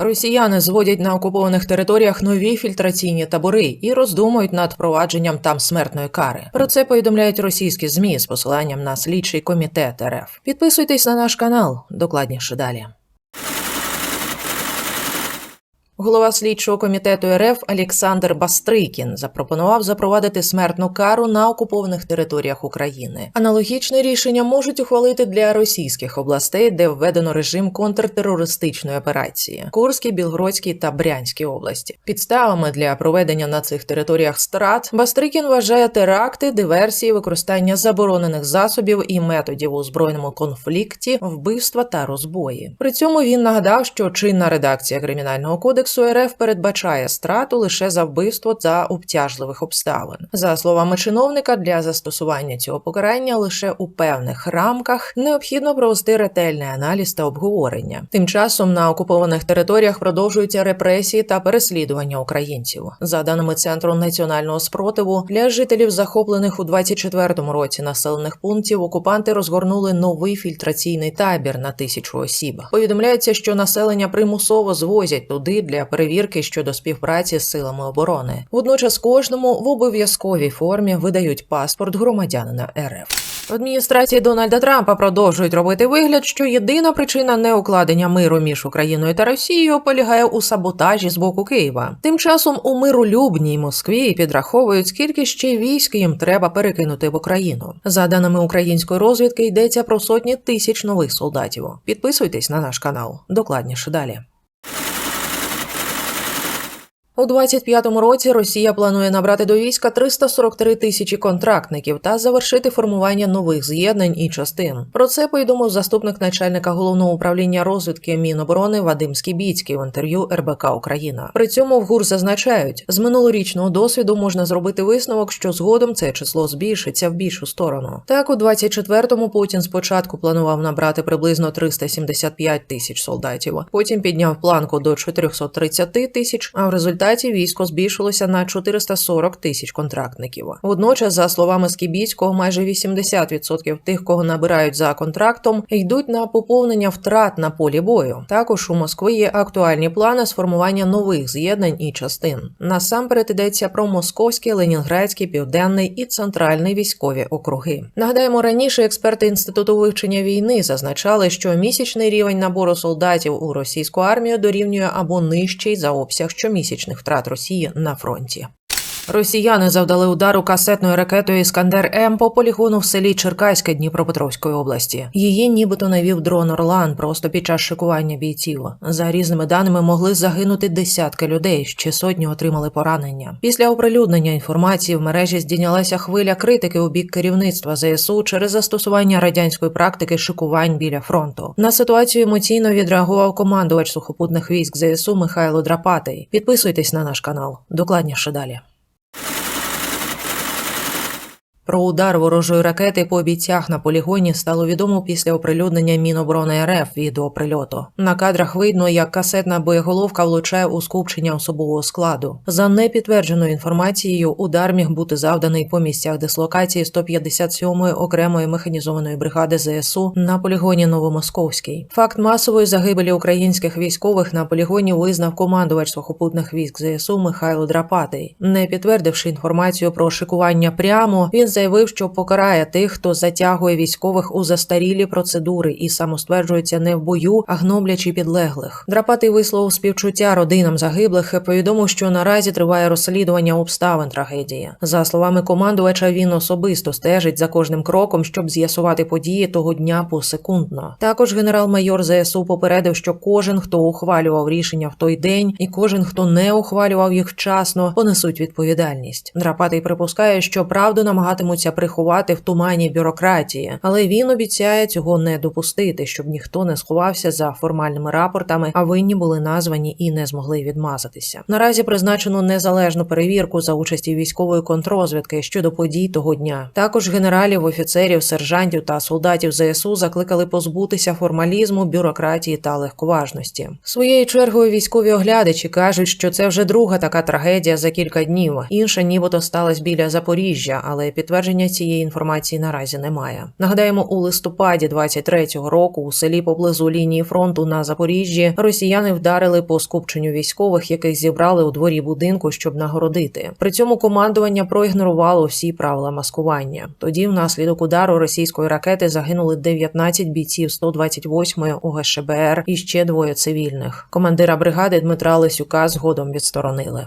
Росіяни зводять на окупованих територіях нові фільтраційні табори і роздумують над впровадженням там смертної кари. Про це повідомляють російські змі з посиланням на слідчий комітет РФ. Підписуйтесь на наш канал. Докладніше далі. Голова слідчого комітету РФ Олександр Бастрикін запропонував запровадити смертну кару на окупованих територіях України. Аналогічне рішення можуть ухвалити для російських областей, де введено режим контртерористичної операції Курській, Білгородській та Брянській області. Підставами для проведення на цих територіях страт Бастрикін вважає теракти, диверсії, використання заборонених засобів і методів у збройному конфлікті, вбивства та розбої. При цьому він нагадав, що чинна редакція кримінального кодексу РФ передбачає страту лише за вбивство за обтяжливих обставин. За словами чиновника, для застосування цього покарання лише у певних рамках необхідно провести ретельний аналіз та обговорення. Тим часом на окупованих територіях продовжуються репресії та переслідування українців. За даними центру національного спротиву, для жителів захоплених у 24-му році населених пунктів окупанти розгорнули новий фільтраційний табір на тисячу осіб. Повідомляється, що населення примусово звозять туди для перевірки щодо співпраці з силами оборони. Водночас кожному в обов'язковій формі видають паспорт громадянина РФ. Адміністрації Дональда Трампа продовжують робити вигляд, що єдина причина неукладення миру між Україною та Росією полягає у саботажі з боку Києва. Тим часом у миролюбній Москві підраховують, скільки ще військ їм треба перекинути в Україну. За даними української розвідки, йдеться про сотні тисяч нових солдатів. Підписуйтесь на наш канал. Докладніше далі. У 25-му році Росія планує набрати до війська 343 тисячі контрактників та завершити формування нових з'єднань і частин. Про це повідомив заступник начальника головного управління розвідки Міноборони Вадим Скібіцький в інтерв'ю РБК Україна. При цьому в ГУР зазначають, з минулорічного досвіду можна зробити висновок, що згодом це число збільшиться в більшу сторону. Так, у 24-му Путін спочатку планував набрати приблизно 375 тисяч солдатів, потім підняв планку до 430 тисяч, а в результаті військо збільшилося на 440 тисяч контрактників. Водночас, за словами Скібіцького, майже 80% тих, кого набирають за контрактом, йдуть на поповнення втрат на полі бою. Також у Москві є актуальні плани сформування нових з'єднань і частин. Насамперед йдеться про московський, ленінградський, південний і центральний військові округи. Нагадаємо, раніше експерти інституту вивчення війни зазначали, що місячний рівень набору солдатів у російську армію дорівнює або нижчий за обсяг щомісячних втрат Росії на фронті. Росіяни завдали удару касетною ракетою Іскандер М по полігону в селі Черкаське Дніпропетровської області. Її нібито навів дрон Орлан просто під час шикування бійців. За різними даними могли загинути десятки людей, ще сотні отримали поранення. Після оприлюднення інформації в мережі здійнялася хвиля критики у бік керівництва ЗСУ через застосування радянської практики шикувань біля фронту. На ситуацію емоційно відреагував командувач сухопутних військ ЗСУ Михайло Драпатий. Підписуйтесь на наш канал. Докладніше далі. Про удар ворожої ракети по бійцях на полігоні стало відомо після оприлюднення Міноборони РФ відео прильоту. На кадрах видно, як касетна боєголовка влучає у скупчення особового складу. За непідтвердженою інформацією, удар міг бути завданий по місцях дислокації 157-ї окремої механізованої бригади ЗСУ на полігоні Новомосковський. Факт масової загибелі українських військових на полігоні визнав командувач сухопутних військ ЗСУ Михайло Драпатий. Не підтвердивши інформацію про шикування прямо, він заявив, що покарає тих, хто затягує військових у застарілі процедури і самостверджується не в бою, а гноблячи підлеглих. Драпатий висловив співчуття родинам загиблих і повідомив, що наразі триває розслідування обставин трагедії. За словами командувача, він особисто стежить за кожним кроком, щоб з'ясувати події того дня посекундно. Також генерал-майор ЗСУ попередив, що кожен, хто ухвалював рішення в той день, і кожен, хто не ухвалював їх вчасно, понесуть відповідальність. Драпатий припускає, що правду намагатимуть намагатимуться приховати в тумані бюрократії, але він обіцяє цього не допустити, щоб ніхто не сховався за формальними рапортами, а винні були названі і не змогли відмазатися. Наразі призначено незалежну перевірку за участі військової контррозвідки щодо подій того дня. Також генералів, офіцерів, сержантів та солдатів ЗСУ закликали позбутися формалізму, бюрократії та легковажності. Своєю чергою військові оглядачі кажуть, що це вже друга така трагедія за кілька днів. Інша, нібито сталася біля Запоріжжя, але підтвердження підтвердження цієї інформації наразі немає. Нагадаємо, у листопаді 23-го року у селі поблизу лінії фронту на Запоріжжі росіяни вдарили по скупченню військових, яких зібрали у дворі будинку, щоб нагородити. При цьому командування проігнорувало всі правила маскування. Тоді, внаслідок удару російської ракети, загинули 19 бійців 128-ї ОГШБР і ще двоє цивільних. Командира бригади Дмитра Лисюка згодом відсторонили.